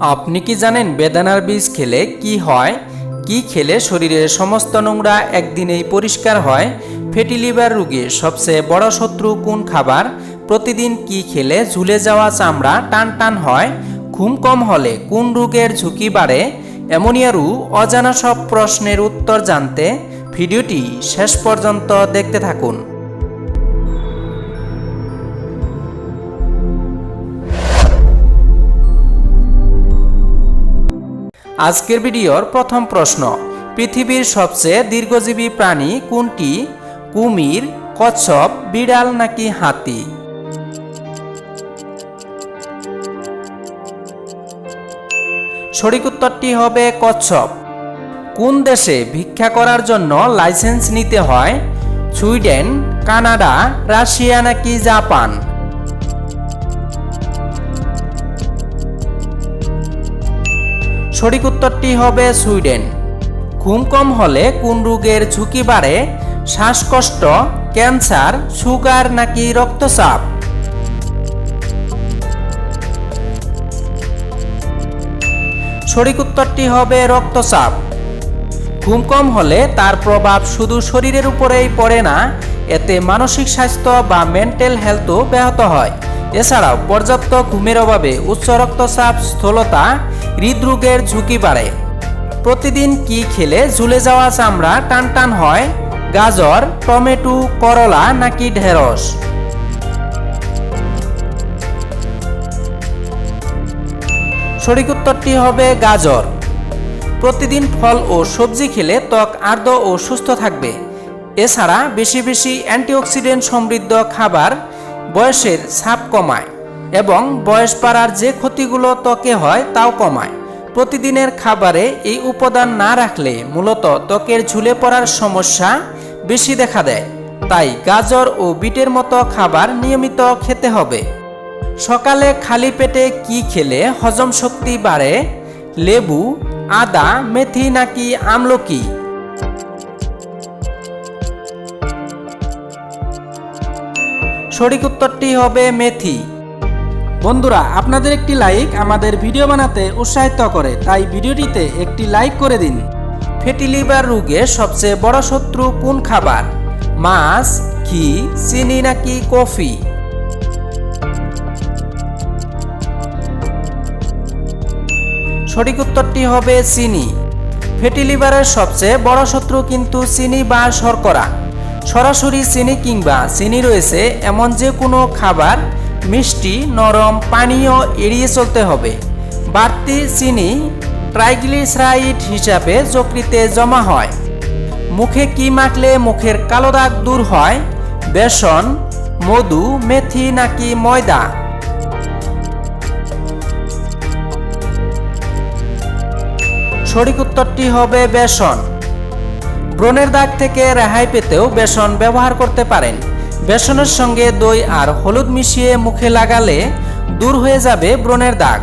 আপনি কি জানেন বেদানার বীজ খেলে কি হয়? কি খেলে শরীরের সমস্ত নোংরা একদিনেই পরিষ্কার হয়? ফ্যাটি লিভার রোগীর সবচেয়ে বড় শত্রু কোন খাবার? প্রতিদিন কি খেলে ঝুলে যাওয়া চামড়া টান টান হয়? ঘুম কম হলে কোন রোগের ঝুঁকি বাড়ে? এমনিয়ারু অজানা সব প্রশ্নের উত্তর জানতে ভিডিওটি শেষ পর্যন্ত দেখতে থাকুন। আজকের ভিডিওর প্রথম প্রশ্ন, পৃথিবীর সবচেয়ে দীর্ঘজীবী প্রাণী কোনটি? কুমির, কচ্ছপ, বিড়াল নাকি হাতি? সঠিক উত্তরটি হবে কচ্ছপ। কোন দেশে ভিক্ষা করার জন্য লাইসেন্স নিতে হয়? সুইডেন, কানাডা, রাশিয়া নাকি জাপান? সঠিক উত্তরটি হবে সুইডেন। ঘুম কম হলে কোন রোগের ঝুঁকি বাড়ে? শ্বাসকষ্ট, ক্যান্সার, সুগার নাকি রক্তচাপ? সঠিক উত্তরটি হবে রক্তচাপ। ঘুম কম হলে তার প্রভাব শুধু শরীরের উপরেই পড়ে না, এতে মানসিক স্বাস্থ্য বা মেন্টাল হেলথও ব্যাহত হয়। এছাড়াও পর্যাপ্ত ঘুমের অভাবে উচ্চ রক্তচাপ, স্থূলতা হৃদরোগের ঝুঁকি বাড়ে। প্রতিদিন কি খেলে ঝুলে যাওয়া চামড়া টান টান হয়? গাজর, টমেটো, করলা নাকি ঢেঁড়স? সঠিক উত্তরটি হবে গাজর। প্রতিদিন ফল ও সবজি খেলে ত্বক আর্দ্র ও সুস্থ থাকবে। এছাড়া বেশি বেশি অ্যান্টিঅক্সিডেন্ট সমৃদ্ধ খাবার বয়সের ছাপ কমায়। এবং বয়স পাড়ার যে ক্ষতিগুলো ত্বকে হয় তাও কমায়। প্রতিদিনের খাবারে এই উপাদান না রাখলে মূলত ত্বকের ঝুলে পড়ার সমস্যা বেশি দেখা দেয়। তাই গাজর ও বিটের মতো খাবার নিয়মিত খেতে হবে। সকালে খালি পেটে কি খেলে হজম শক্তি বাড়ে? লেবু, আদা, মেথি নাকি আমলকি? সঠিক উত্তরটি হবে মেথি। বন্ধুরা, আপনাদের একটি লাইক আমাদের ভিডিও বানাতে উৎসাহিত করে, তাই ভিডিওটিতে একটি লাইক করে দিন। ফ্যাটি লিভার রোগে সবচেয়ে বড় শত্রু কোন খাবার? মাছ, ঘি, চিনি নাকি কফি? সঠিক উত্তরটি হবে চিনি। ফ্যাটি লিভারের সবচেয়ে বড় শত্রু কিন্তু চিনি বা শর্করা। সরাসরি চিনি কিংবা চিনি রয়েছে এমন যে কোনো খাবার মিষ্টি, নরম, পানীয় এড়িয়ে চলতে হবে। বাড়তি চিনি ট্রাইগ্লিসারাইড হিসাবে যকৃতে জমা হয়। মুখে কি মাখলে মুখের কালো দাগ দূর হয়? বেসন, মধু, মেথি নাকি ময়দা? সঠিক উত্তরটি হবে বেসন। ব্রণের দাগ থেকে রেহাই পেতেও বেসন ব্যবহার করতে পারেন। বেসনের সঙ্গে দই আর হলুদ মিশিয়ে মুখে লাগালে দূর হয়ে যাবে ব্রণের দাগ।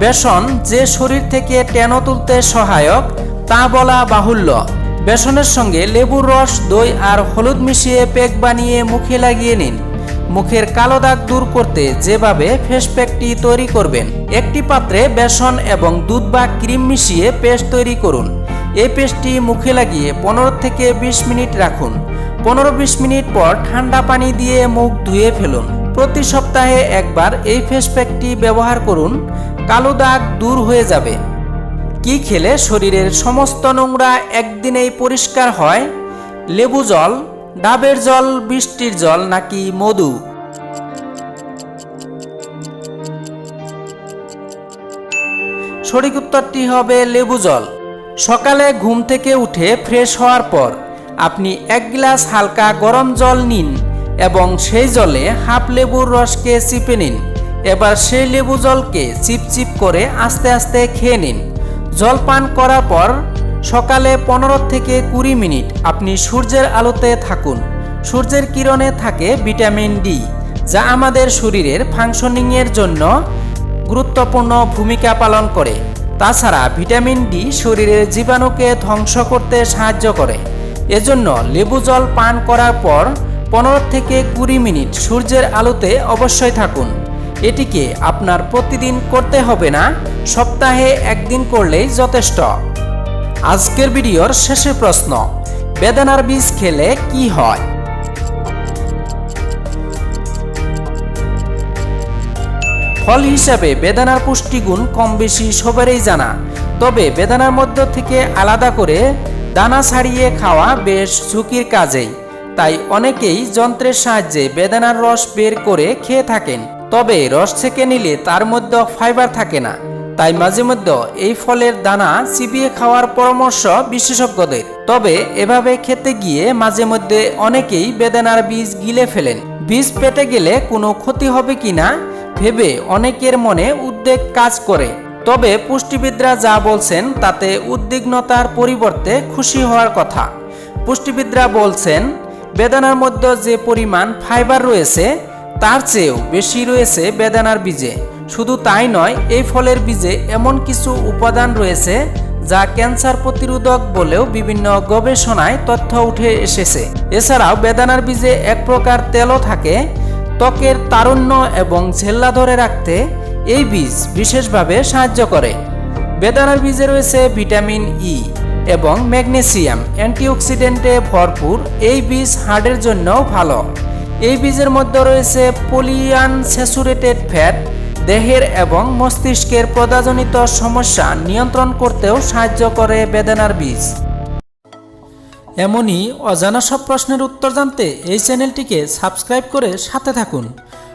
বেসন যে শরীর থেকে টেনো তুলতে সহায়ক, তা বলা বাহুল্য। বেসনের সঙ্গে লেবুর রস, দই আর হলুদ মিশিয়ে পেক বানিয়ে মুখে লাগিয়ে নিন। মুখের কালো দাগ দূর করতে যেভাবে ফেস প্যাকটি তৈরি করবেন, একটি পাত্রে বেসন এবং দুধ বা ক্রিম মিশিয়ে পেস্ট তৈরি করুন। এই পেস্টটি মুখে লাগিয়ে পনেরো থেকে বিশ মিনিট রাখুন। পনেরো বিশ মিনিট পর ঠান্ডা পানি দিয়ে মুখ ধুয়ে ফেলুন। প্রতি সপ্তাহে একবার এই ফেস প্যাকটি ব্যবহার করুন, কালো দাগ দূর হয়ে যাবে। কি খেলে শরীরের সমস্ত নোংরা একদিনেই পরিষ্কার হয়? লেবু জল, ডাবের জল, বৃষ্টির জল নাকি মধু? সঠিক উত্তরটি হবে লেবু জল। সকালে ঘুম থেকে উঠে ফ্রেশ হওয়ার পর। আপনি এক গ্লাস হালকা গরম জল নিন এবং সেই জলে হাফ লেবুর রসকে চিপে নিন। এবার সেই লেবু জলকে চিপচিপ করে আস্তে আস্তে খেয়ে নিন। জল পান করার পর সকালে পনেরো থেকে কুড়ি মিনিট আপনি সূর্যের আলোতে থাকুন। সূর্যের কিরণে থাকে ভিটামিন ডি, যা আমাদের শরীরের ফাংশনিংয়ের জন্য গুরুত্বপূর্ণ ভূমিকা পালন করে। তাছাড়া ভিটামিন ডি শরীরের জীবাণুকে ধ্বংস করতে সাহায্য করে। এজন্য লেবু জল পান করার পর পনেরো থেকে কুড়ি মিনিট সূর্যের আলোতে অবশ্যই থাকুন। এটিকে আপনার প্রতিদিন করতে হবে না, সপ্তাহে একদিন করলেই যথেষ্ট। আজকের ভিডিওর শেষের প্রশ্ন, বেদানার বীজ খেলে কি হয়? ফল হিসাবে বেদানার পুষ্টিগুণ কম বেশি সবারই জানা, তবে বেদানার মধ্য থেকে আলাদা করে দানা ছাড়িয়ে খাওয়া বেশ ঝুঁকির কাজেই। তাই অনেকেই যন্ত্রের সাহায্যে বেদানার রস বের করে খেয়ে থাকেন। তবে রস ছেঁকে নিলে তার মধ্যে ফাইবার থাকে না। তাই মাঝে মধ্যে এই ফলের দানা চিবিয়ে খাওয়ার পরামর্শ বিশেষজ্ঞদের। তবে এভাবে খেতে গিয়ে মাঝে মধ্যে অনেকেই বেদানার বীজ গিলে ফেলেন। বীজ পেটে গেলে কোনো ক্ষতি হবে কিনা, ভেবে অনেকের মনে উদ্বেগ কাজ করে। তবে পুষ্টিবিদরা যা বলছেন তাতে উদ্বিগ্নতার পরিবর্তে খুশি হওয়ার কথা। পুষ্টিবিদরা বলছেন, বেদানার মধ্যে যে পরিমাণ ফাইবার রয়েছে, তার চেয়েও বেশি রয়েছে বেদানার বীজে। শুধু তাই নয়, এই ফলের বীজে এমন কিছু উপাদান রয়েছে যা ক্যান্সার প্রতিরোধক বলেও বিভিন্ন গবেষণায় তথ্য উঠে এসেছে। এছাড়াও বেদানার বীজে এক প্রকার তেলও থাকে, ত্বকের তারুণ্য এবং ঝেল্লা ধরে রাখতে এই বীজ বিশেষভাবে সাহায্য করে। বেদানার বীজে রয়েছে ভিটামিন ই এবং ম্যাগনেসিয়াম, অ্যান্টিঅক্সিডেন্টে ভরপুর। এই বীজ হার্টের জন্যও ভালো। এই বীজের মধ্যে রয়েছে পলিয়ান স্যাচুরেটেড ফ্যাট দেহের এবং মস্তিষ্কের প্রদাজনিত সমস্যা নিয়ন্ত্রণ করতেও সাহায্য করে বেদানার বীজ। এমনই অজানা সব প্রশ্নের উত্তর জানতে এই চ্যানেলটিকে সাবস্ক্রাইব করে সাথে থাকুন।